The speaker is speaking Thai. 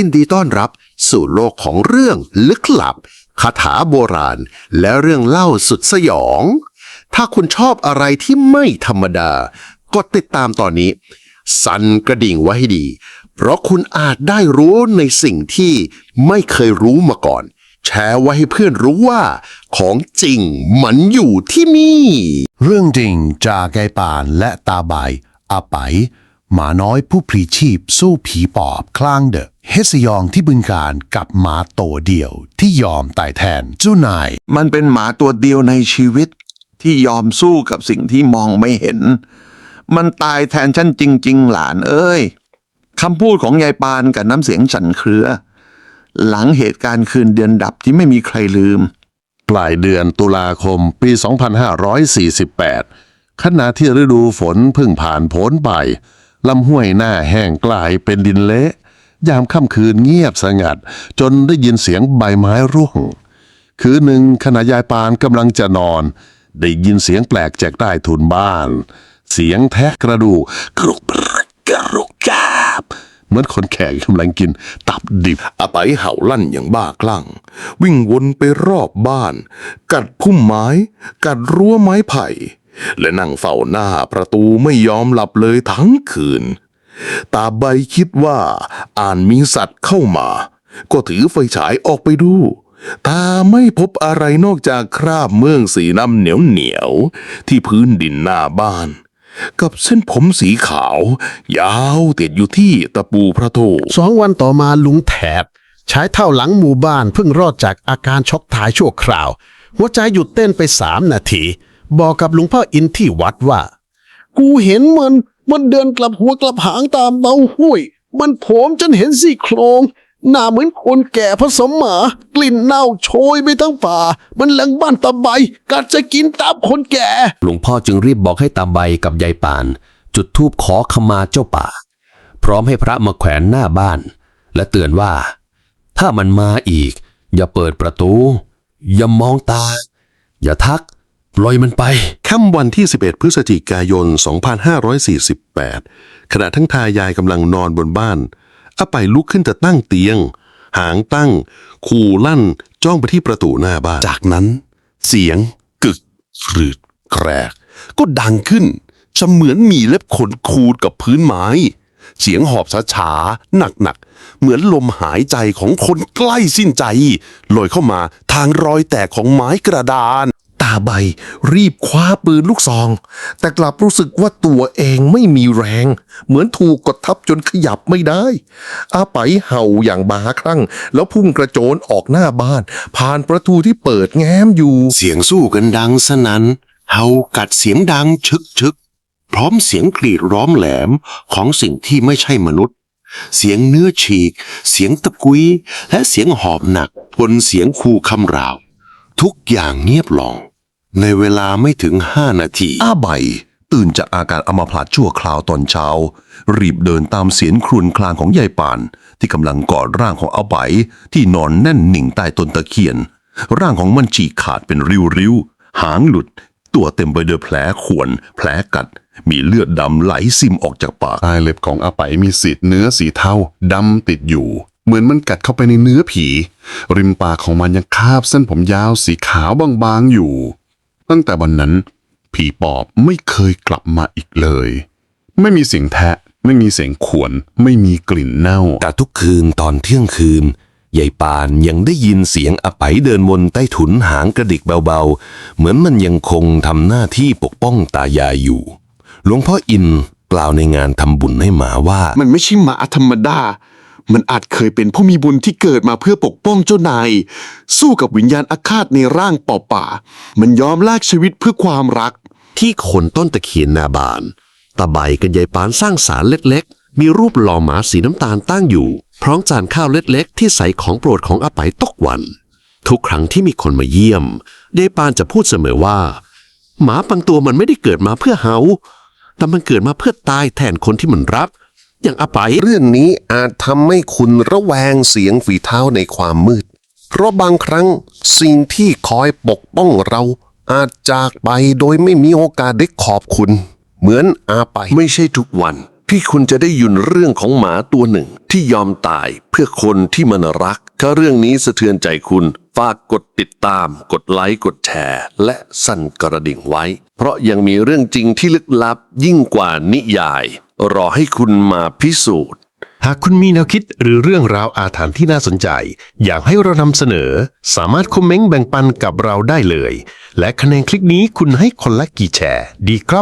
ยินดีต้อนรับสู่โลกของเรื่องลึกลับคาถาโบราณ และเรื่องเล่าสุดสยอง ถ้าคุณชอบอะไรที่ไม่ธรรมดากดติดตามตอนนี้ สั่นกระดิ่งไว้ให้ดี เพราะคุณอาจได้รู้ในสิ่งที่ไม่เคยรู้มาก่อน แชร์ไว้ให้เพื่อนรู้ว่า ของจริงมันอยู่ที่นี่ เรื่องจริงจากไก่ป่านและตาบายอาไป หมาน้อยผู้พลีชีพสู้ผีปอบคลางเดอะเฮสยองที่บึงการกับหมาโตวเดียวที่ยอมตายแทนเจ้านาย มันเป็นหมาตัวเดียวในชีวิต ที่ยอมสู้กับสิ่งที่มองไม่เห็น มันตายแทนฉันจริง ๆ หลานเอ้ยคำพูดของยายปานกับน้ำเสียงสั่นเครือ หลังเหตุการณ์คืนเดือนดับที่ไม่มีใครลืม ปลายเดือนตุลาคมปี 2548 ขณะที่ฤดูฝนเพิ่งผ่านพ้นไป ลำห้วยหน้าแห้งกลายเป็นดินเละ ยามค่ำคืนเงียบสงัด จนได้ยินเสียงใบไม้ร่วง คืนหนึ่งขณะยายปานกำลังจะนอน ได้ยินเสียงแปลกจากใต้ถุนบ้าน เสียงแทะกระดูกกรุกกรุกกรุกกาบเหมือนคนแขกกำลังกิน ตับดิบอาไปเห่าลั่นอย่างบ้าคลั่ง วิ่งวนไปรอบบ้าน กัดพุ่มไม้ กัดรั้วไม้ไผ่ และนั่งเฝ้าหน้าประตูไม่ยอมหลับเลยทั้งคืน ตาใบคิดว่าอ่านมีสัตว์เข้ามา ก็ถือไฟฉายออกไปดู ตาไม่พบอะไรนอกจากคราบเมืองสีน้ำเหนียวเหนียวๆที่พื้นดินหน้าบ้าน กับเส้นผมสีขาว ยาวติดอยู่ที่ตะปูพระโถสองวันต่อมาลุงแถบใช้เท่าหลังหมู่บ้านเพิ่งรอดจากอาการช็อกตายชั่วคราว หัวใจหยุดเต้นไปสามนาที บอกกับหลวงพ่ออินที่วัดว่า กูเห็นมันมันเดินกลับหัวกลับหางตามเบาห้วย มันโผมจนเห็นซี่โครงหน้าเหมือนคนแก่ผสมหมากลิ่นเน่าโชยไปทั้งป่า มันหลังบ้านตะไบกัดจะกินตามคนแก่ หลวงพ่อจึงรีบบอกให้ตาใบกับยายปาน จุดธูปขอขมาเจ้าป่า พร้อมให้พระมาแขวนหน้าบ้าน และเตือนว่า ถ้ามันมาอีก อย่าเปิดประตู อย่ามองตา อย่าทัก ปล่อยมันไป ค่ำวันที่ 11 พฤศจิกายน 2548 ขณะทั้งทายายกำลังนอนบนบ้านอาไปลุกขึ้นจะตั้งเตียง หางตั้ง คูลั่นจ้องไปที่ประตูหน้าบ้าน จากนั้น เสียงกึกกรืดแกรก ก็ดังขึ้นเสมือนมีเล็บขนคูดกับพื้นไม้ เสียงหอบช้าๆหนักๆ เหมือนลมหายใจของคนใกล้สิ้นใจลอยเข้ามาทางรอยแตกของไม้กระดานตาใบ รีบคว้าปืนลูกซอง แต่กลับรู้สึกว่าตัวเองไม่มีแรง เหมือนถูกกดทับจนขยับไม่ได้ อาไปเห่าอย่างบาคลั่ง แล้วพุ่งกระโจนออกหน้าบ้าน ผ่านประตูที่เปิดแง้มอยู่ เสียงสู้กันดังสนั้นเฮากัดเสียงดังชึกชึกพร้อมเสียงกรีดร้องแหลมของสิ่งที่ไม่ใช่มนุษย์ เสียงเนื้อฉีก เสียงตะกุย และเสียงหอบหนักบนเสียงคูคำราว ทุกอย่างเงียบลง ในเวลาไม่ถึงห้านาที อาใบ ตื่นจากอาการอัมพาตชั่วคราวตอนเช้า รีบเดินตามเสียงครวญครางของยายปาน ที่กำลังกอดร่างของอาใบ ที่นอนแน่นหนิ่งใต้ต้นตะเคียน ร่างของมันฉีกขาดเป็นริ้วๆ หางหลุด ตัวเต็มไปด้วยแผลข่วน แผลกัด มีเลือดดำไหลซิมออกจากปาก ใต้เล็บของอาไปมีสีเนื้อสีเทาดำติดอยู่ เหมือนมันกัดเข้าไปในเนื้อผี ริมปากของมันยังคาบเส้นผมยาวสีขาวบางๆอยู่ ตั้งแต่วันนั้น ผีปอบไม่เคยกลับมาอีกเลย ไม่มีเสียงแทะ ไม่มีเสียงขวน ไม่มีกลิ่นเน่า แต่ทุกคืนตอนเที่ยงคืนยายปานยังได้ยินเสียงอาไปเดินวนใต้ถุนหางกระดิกเบาๆ เหมือนมันยังคงทำหน้าที่ปกป้องตายายอยู่ หลวงพ่ออินกล่าวในงานทำบุญให้หมาว่า มันไม่ใช่หมาธรรมดา มันอาจเคยเป็นผู้มีบุญที่เกิดมาเพื่อปกป้องเจ้านาย สู้กับวิญญาณอาฆาตในร่างป่อป่า มันยอมแลกชีวิตเพื่อความรัก ที่โคนต้นตะเคียนหนาบานตาใบกับยายปานสร้างสารเล็กๆ มีรูปหล่อหมาสีน้ำตาลตั้งอยู่ พร้อมจานข้าวเล็กๆ ที่ใส่ของโปรดของอาไปตกวัน ทุกครั้งที่มีคนมาเยี่ยมยายปานจะพูดเสมอว่า หมาบางตัวมันไม่ได้เกิดมาเพื่อเฮาแต่มันเกิดมาเพื่อตายแทนคนที่มันรัก อย่างอาไปเรื่องนี้อาจทำให้คุณระแวงเสียงฝีเท้าในความมืด เพราะบางครั้งสิ่งที่คอยปกป้องเราอาจจากไปโดยไม่มีโอกาสได้ขอบคุณ เหมือนอาไปไม่ใช่ทุกวัน ที่คุณจะได้ยินเรื่องของหมาตัวหนึ่งที่ยอมตายเพื่อคนที่มันรัก ถ้าเรื่องนี้สะเทือนใจคุณ ฝากกดติดตาม กดไลค์ กดแชร์ และสั่นกระดิ่งไว้ เพราะยังมีเรื่องจริงที่ลึกลับยิ่งกว่านิยาย รอให้คุณมาพิสูจน์ หากคุณมีแนวคิดหรือเรื่องราวอาถรรพ์ที่น่าสนใจ อยากให้เรานำเสนอ สามารถคอมเมนต์แบ่งปันกับเราได้เลย และคะแนนคลิปนี้คุณให้คนละกี่แชร์ดีครับ